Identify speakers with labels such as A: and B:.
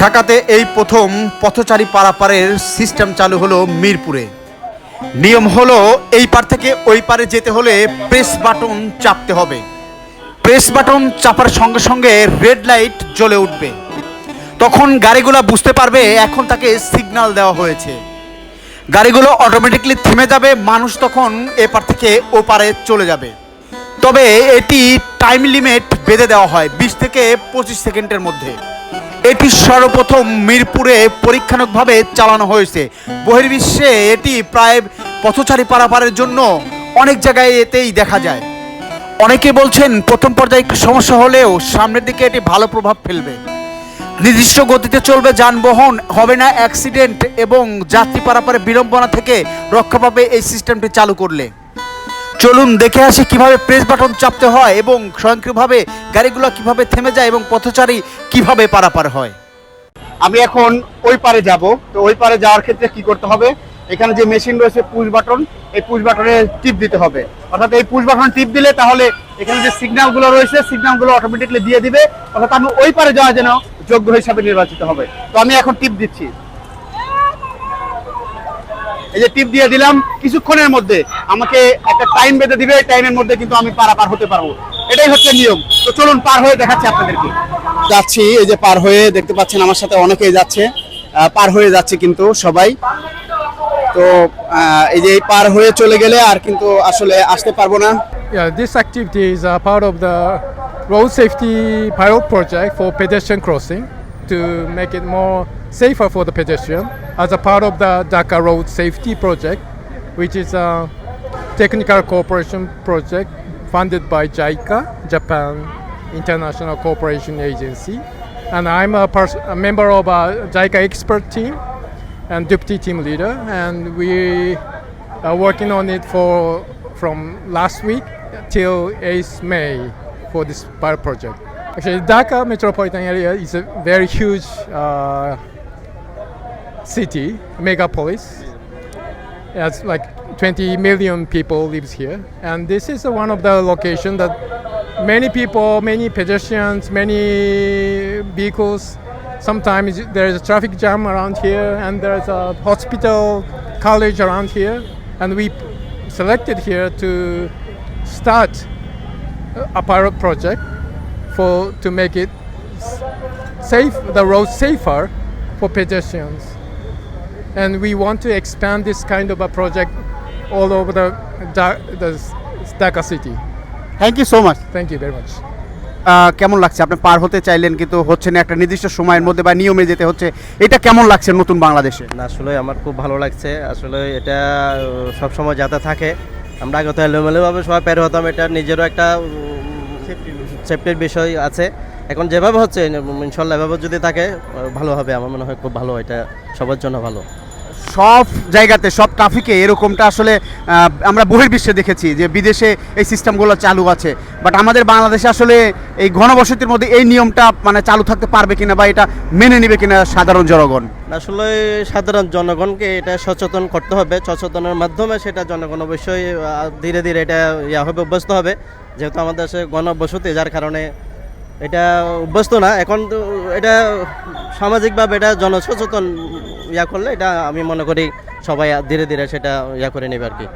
A: ঢাকাতে এই প্রথম পথচারী পারাপারের সিস্টেম চালু হলো মিরপুরে। নিয়ম হলো এই পার থেকে ওই পারে যেতে হলে প্রেস বাটন চাপতে হবে। প্রেস বাটন চাপার সঙ্গে সঙ্গে রেড লাইট জ্বলে উঠবে। তখন গাড়িগুলো বুঝতে পারবে এখন তাকে সিগন্যাল দেওয়া হয়েছে। গাড়িগুলো অটোমেটিকলি থেমে যাবে, মানুষ তখন এপার থেকে ওপারে চলে যাবে। তবে এটি টাইম লিমিট বেঁধে দেওয়া হয়, বিশ থেকে পঁচিশ সেকেন্ডের মধ্যে। এটি সর্বপ্রথম মিরপুরে পরীক্ষামূলকভাবে চালানো হয়েছে। বহির্বিশ্বে এটি প্রায় পথচারী পারাপারের জন্য অনেক জায়গায় এতেই দেখা যায়। অনেকে বলছেন প্রথম পর্যায়ে একটু সমস্যা হলেও সামনের দিকে এটি ভালো প্রভাব ফেলবে। নির্দিষ্ট গতিতে চলবে যানবাহন, হবে না অ্যাক্সিডেন্ট এবং যাত্রী পারাপারে বিড়ম্বনা থেকে রক্ষা পাবে এই সিস্টেমটি চালু করলে। চলুন দেখে আসি কীভাবে প্রেস বাটন চাপতে হয় এবং স্বয়ংক্রিয়ভাবে গাড়িগুলো কীভাবে থেমে যায় এবং পথচারী কীভাবে পারাপার হয়। আমি এখন ওই পারে যাব। তো ওই পারে যাওয়ার ক্ষেত্রে কি করতে হবে? এখানে যে মেশিন রয়েছে পুশ বাটন এই পুশ বাটনে টিপ দিতে হবে। অর্থাৎ এই পুশ বাটন টিপ দিলে তাহলে এখানে যে সিগন্যালগুলো রয়েছে সিগন্যালগুলো অটোমেটিকলি দিয়ে দিবে। অর্থাৎ আমি ওই পারে যাওয়ার জন্য যোগ্য হিসাবে নির্বাচিত হবে। তো আমি এখন টিপ দিচ্ছি। এই যে টিপ দিয়ে দিলাম কিছুক্ষণের মধ্যে আমাকে একটা টাইম বেঁধে দিবে টাইমের মধ্যে কিন্তু আমি পারাপার হতে পারব। এটাই হচ্ছে নিয়ম। তো চলুন পার হয়ে দেখাচ্ছি আপনাদেরকে। যাচ্ছি এই যে পার হয়ে দেখতে পাচ্ছেন আমার সাথে অনেকেই যাচ্ছে। পার হয়ে যাচ্ছে কিন্তু সবাই। তো এই যে পার হয়ে চলে গেলে আর কিন্তু আসলে আসতে পারব না।
B: Yeah, this activity is a part of the road safety pilot project for pedestrian crossing to make it more safer for the pedestrian as a part of the Dhaka Road Safety Project, which is a technical cooperation project funded by JICA, Japan International Cooperation Agency. And I'm a, a member of a JICA expert team and deputy team leader, and we are working on it for from last week till 8th May for this pilot project. Actually, Dhaka metropolitan area is a very huge uh, city, megapolis. It's like 20 million people lives here, and this is one of the location that many people, many pedestrians, many vehicles. Sometimes there is a traffic jam around here, and there's a hospital, college around here, and we selected here to start a pilot project for to make it safe, the road safer for pedestrians and we want to expand this kind of a project all over the, the Dhaka city.
A: Thank you so much
B: Thank you very much.
A: কেমন লাগছে? আপনি পার হতে চাইলেন কিন্তু হচ্ছে না একটা নির্দিষ্ট সময়ের মধ্যে বা নিয়মে যেতে হচ্ছে এটা কেমন লাগছে নতুন বাংলাদেশে?
C: না আসলে আমার খুব ভালো লাগছে। আসলে এটা সব সময় যাতে থাকে। আমরা আগে তো এলোমেলোভাবে সবাই পের হতাম এটা নিজেরও একটা সেফটির বিষয় আছে। এখন যেভাবে হচ্ছে ইনশাল্লাহ এভাবে যদি থাকে ভালো হবে। আমার মনে হয় খুব ভালো এটা সবার জন্য ভালো।
A: সব জায়গাতে, সব ট্রাফিকে এরকমটা আসলে আমরা বহির্বিশ্বে দেখেছি যে বিদেশে এই সিস্টেমগুলো চালু আছে। বাট আমাদের বাংলাদেশে আসলে এই ঘনবসতির মধ্যে এই নিয়মটা মানে চালু থাকতে পারবে কিনা বা এটা মেনে নেবে কিনা সাধারণ জনগণ?
C: আসলে সাধারণ জনগণকে এটা সচেতন করতে হবে। সচেতনের মাধ্যমে সেটা জনগণ অবশ্যই ধীরে ধীরে এটা ইয়া হবে, অভ্যস্ত হবে। যেহেতু আমাদের দেশে ঘনবসতি, যার কারণে এটা অভ্যস্ত না। এখন তো এটা সামাজিকভাবে এটা জনসচেতন ইয়া করলে এটা আমি মনে করি সবাই ধীরে ধীরে সেটা ইয়া করে নেবে আর কি।